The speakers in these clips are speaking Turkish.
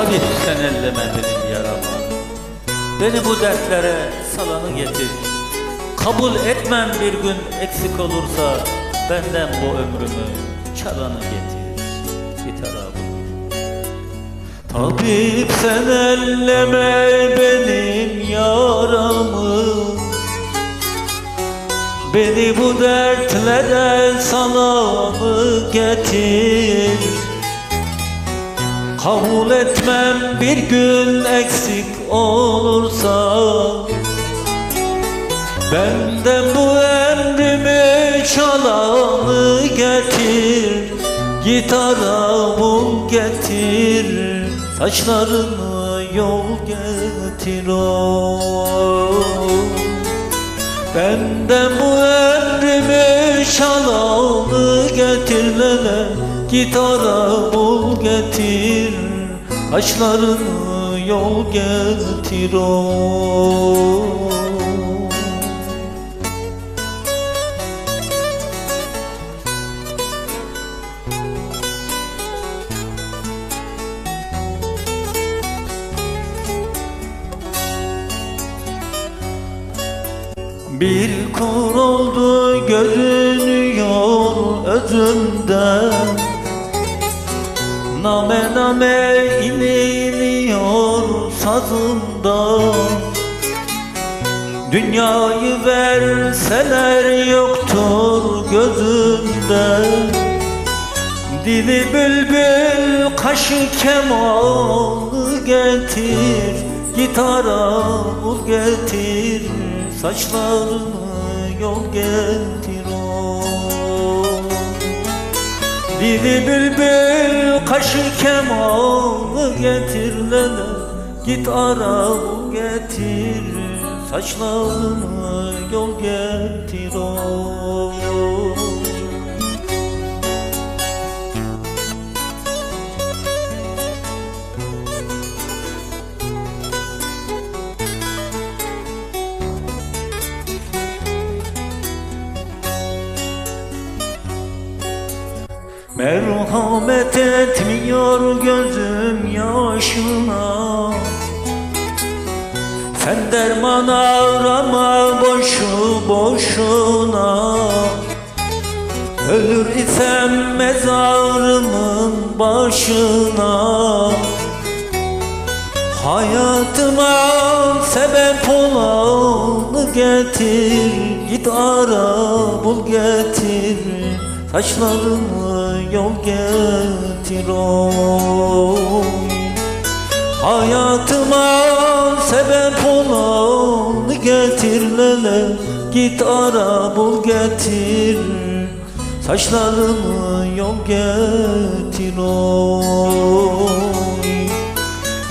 Tabip sen elleme benim yaramı Beni bu dertlere salanı getir. Kabul etmem bir gün eksik olursa Benden bu ömrümü çalanı getir. Gitar abi Tabip sen elleme benim yaramı. Beni bu dertlere salamı getir Kabul etmem bir gün eksik olursa Benden bu emrimi çalanı getir Gitara bul getir Saçlarını yol getir o Benden bu emrimi çalanı getir lele Gitara bul getir. Saçlarını yol getir o. Bir kur oldu görünüyor özümde Name name iniliyor sazımda Dünyayı verseler yoktur gözümde Dili bülbül kaşı kemanı getir. Gitara bul getir Saçlarını yol getir o. Dili bülbül kaşı kemanı getir lele Git ara bul getir. Saçlarını yol getir o. Merhamet etmiyor Sen derman arama boşu boşuna. Ölür isem mezarımın başına. Hayatıma sebep olanı getir Git ara bul getir. Saçlarını yol getir oy. Hayatıma sebep getir lele Git ara bul getir. Saçlarını yol getir oy.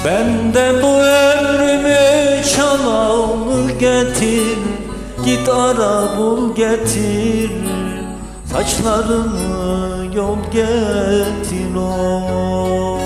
Benden bu ömrümü çalanı getir. Git ara bul getir. Saçlarını yol getir oy